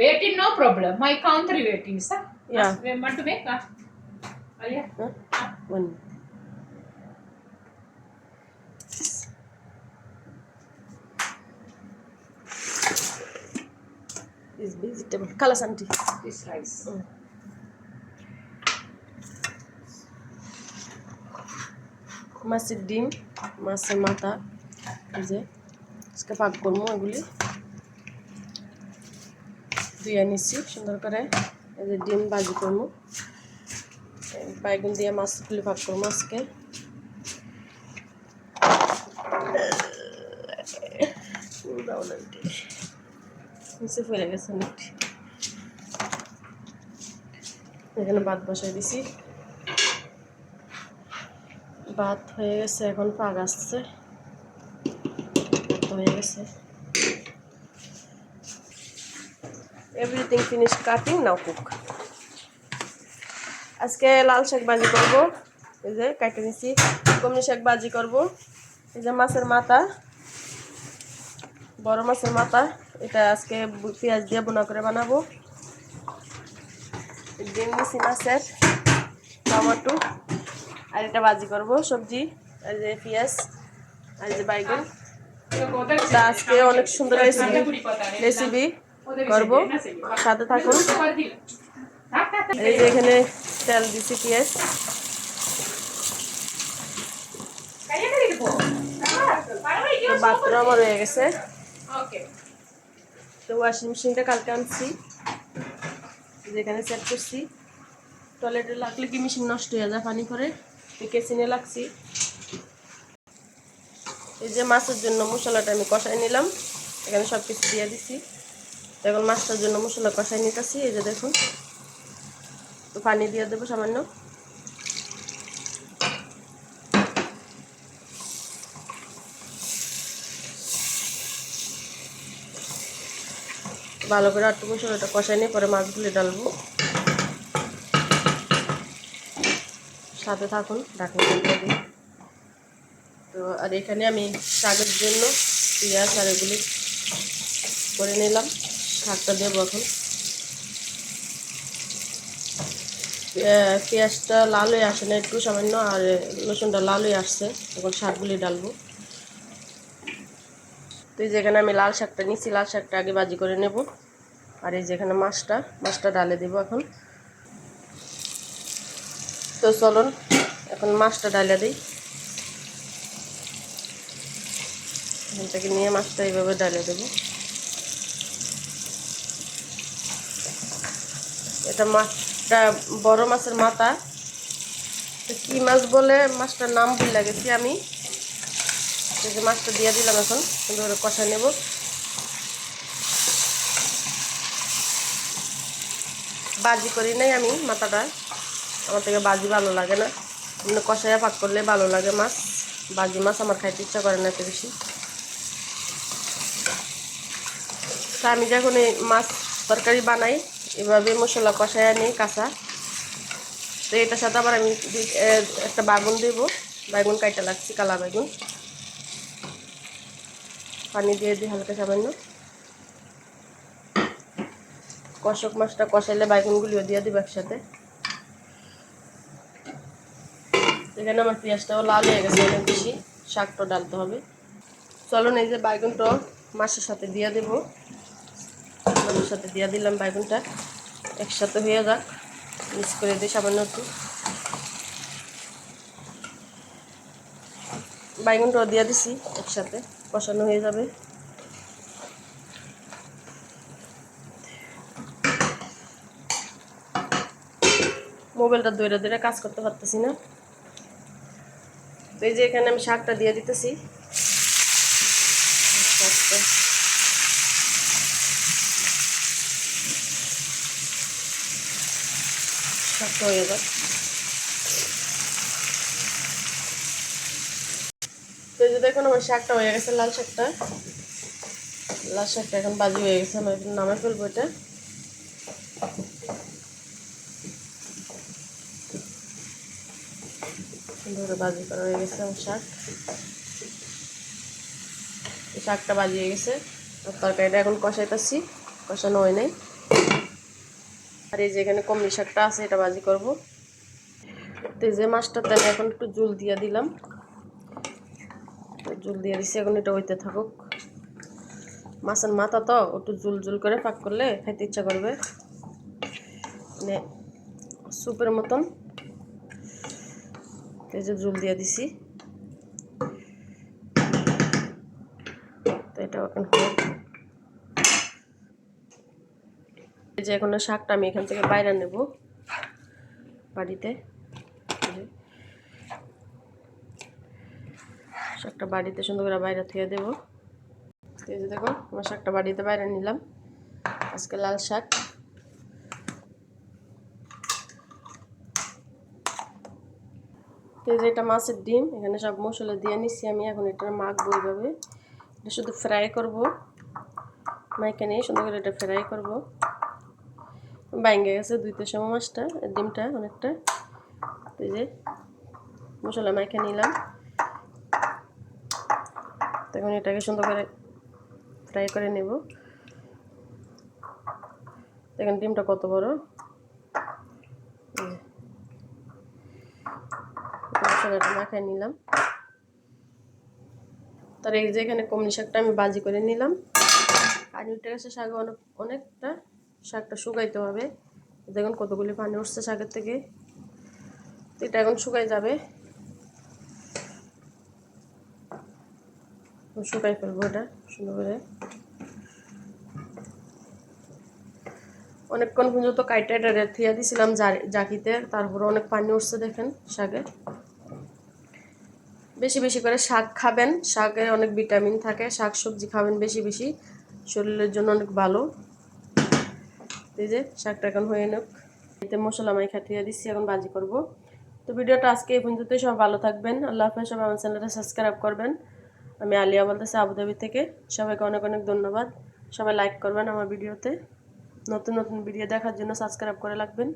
Waiting, no problem. My country waiting, sir. Yeah. We want to make? Uh, oh, yeah. Huh? One. Is vegetable. Kalas auntie. This rice. Mm. মাছের ডিম মাছের মাথা এই যে আজকে পাক করবো এগুলি ধুয়ে নিচ্ছি সুন্দর করে। এই যে ডিম ভাজি করব। বাইগুন দিয়ে মাছগুলি পাক করব আজকে। নিচে ফেলে গেছে অনেকটি এখানে ভাত বসাই দিছি। ভাত হয়ে গেছে, এখন পাক আসছে। হয়ে গেছে। Everything finish cutting now cook আজকে লাল শাক ভাজি করব। এই যে কাটে নিছি। কমনি শাক ভাজি করব। এই যে মাছের মাথা। বড় মাছের মাথা। এটা আজকে পেঁয়াজ দিয়ে বোনা করে বানাবো। ডিম নিছি মাছের। টমেটো। আর এটা ভাজি করব সবজি। আর যে পেঁয়াজ। আর যে বাইগন। আজকে অনেক সুন্দর রেসিপি। রেসিপি। করব। সাথে থাকুন। এই যে এখানে তেল দিছি পেঁয়াজ। বাথরুম আমার হয়ে গেছে। তো ওয়াশিং মেশিনটা কালকে আনছি। যেখানে সেট করছি। টয়লেটে লাগলে কি মেশিন নষ্ট হয়ে যায় পানি করে কেসিনে লাগছি। এই যে মাছের জন্য মশলাটা আমি কষাই নিলাম। এখানে সব কিছু দিয়ে দিছি। তো এখন মাছটার জন্য মশলা কষাই নিতেছি, এই যে দেখুন। তো পানি দিয়ে দেবো সামান্য। ভালো করে আটটু মশলাটা কষাই নিয়ে পরে মাছগুলি ডালবো। সাথে থাকুন, ঢাকনা তো, আর এখানে আমি শাকের জন্য পেঁয়াজ আর এগুলি করে নিলাম। শাকটা দেবো এখন। পেঁয়াজটা লাল হয়ে আসে না, একটু সামান্য, আর রসুনটা লাল হয়ে আসছে। এখন শাকগুলি ডালবো। তো এই যেখানে আমি লাল শাকটা নিচ্ছি, লাল শাকটা আগে ভাজি করে নেব। আর এই যেখানে মাছটা মাছটা ডালে দেবো এখন। তো চলুন, এখন মাছটা ডালে দিই। এখান থেকে নিয়ে মাছটা এইভাবে ডালে দেবো। এটা মাছটা বড় মাছের মাথা। কী মাছ বলে মাছটার নাম ভুল গেছি আমি। মাছটা দিয়ে দিলাম এখন, সুন্দর কষা নেব। বাজি করি নাই আমি মাথাটা। আমার থেকে বাজি ভালো লাগে না। এমনি কষাইয়া পাক করলে ভালো লাগে মাছ। বাজি মাছ আমার খাইতে ইচ্ছা করে না এত বেশি। তা আমি যখন এই মাছ তরকারি বানাই এভাবে মশলা কষাইয়া নিই কাঁচা। তো এটার সাথে আবার আমি একটা বাগুন দেব। বাগুন কাইটা লাগছি, কালা বেগুন। পানি দিয়ে দিই হালকা সামান্য। কষক মাছটা কষাইলে বাইগুনগুলিও দিয়ে দিব একসাথে। এখানে আমার পেঁয়াজটাও লাল হয়ে গেছে, অনেক বেশি। শাকটা ডালতে হবে। চলুন এই যে বাইগুনটা মাছের সাথে দিয়ে দেবো। সাথে দিয়ে দিলাম বাইগুনটা একসাথে হয়ে যাক। মিক্স করে দিই সামান্য একটু। বাইগুনটাও দিয়ে দিছি, একসাথে কষানো হয়ে যাবে। মোবাইলটা দৈরে দৈরে কাজ করতে পারতেছি না। তো এই যে এখানে আমি শাকটা দিয়ে দিতেছি। আস্তে আস্তে। শাকটা হয়ে যাক তো যে দেখুন, আমার শাকটা হয়ে গেছে, লাল শাকটা। লাল শাকটা এখন বাজি হয়ে গেছে, আমি এখন নামে ফেলব এটা। সুন্দর বাজি করা হয়ে গেছে আমার শাক। শাকটা বাজি হয়ে গেছে। তরকারিটা এখন কষাইতেছি, কষানো হয় নাই। আর এই যে এখানে কমলি শাকটা আছে, এটা ভাজি করব। তো যে মাছটাতে আমি এখন একটু জুল দিয়ে দিলাম। জুল দিয়ে দিছি, এখন এটা হইতে থাকুক। মাছের মাথা তো, একটু জুল জুল করে পাক করলে খাইতে ইচ্ছা করবে। মানে স্যুপের মতন। এই যে জুল দিয়ে দিছি। তো এটা এখন হোক এই যে এখন শাকটা আমি এখান থেকে বাইরে নেব। বাড়িতে। শাকটা বাড়িতে সুন্দর করে বাইরে থেকে দেবো। এই যে দেখো, আমার শাকটা বাড়িতে বাইরে নিলাম। আজকে লাল শাক। তো এটা মাছের ডিম, এখানে সব মশলা দিয়ে নিচ্ছি আমি, এখন এটা মাখবো এইভাবে। এটা শুধু ফ্রাই করব। মাইকে নিয়ে সুন্দর করে এটা ফ্রাই করব। বাইঙ্গে গেছে দুইতে সময় মাছটা ডিমটা অনেকটা। এই যে মশলা মাইকে নিলাম। তখন এটাকে সুন্দর করে ফ্রাই করে নেব। দেখেন ডিমটা কত বড়। মশলাটা মাখায় নিলাম। তার এই যে এখানে কমলি শাকটা আমি বাজি করে নিলাম। আর গেছে শাক অনেক অনেকটা। শাকটা শুকাইতে হবে। দেখুন কতগুলি পানি উঠছে শাকের থেকে। এটা এখন শুকাই যাবে। শুকাই ফেলব এটা সুন্দর করে। অনেকক্ষণ পর্যন্ত কাইটা এটা থিয়া দিছিলাম জা- জাকিতে, তারপরে অনেক পানি উঠছে দেখেন শাকে। বেশি বেশি করে শাক খাবেন, শাকে অনেক ভিটামিন থাকে, শাক সবজি খাবেন বেশি বেশি, শরীরের জন্য অনেক ভালো। এই যে শাকটা এখন হয়ে নোক। এতে মশলা মাই খাটিয়ে দিচ্ছি এখন বাজি করব। তো ভিডিওটা আজকে এই পর্যন্তই সব ভালো থাকবেন। আল্লাহ হাফেজ, সবাই আমার চ্যানেলটা সাবস্ক্রাইব করবেন। আমি আলিয়া বলতেছি আবুধাবি থেকে। সবাইকে অনেক অনেক ধন্যবাদ। সবাই লাইক করবেন আমার ভিডিওতে। নতুন নতুন ভিডিও দেখার জন্য সাবস্ক্রাইব করে রাখবেন।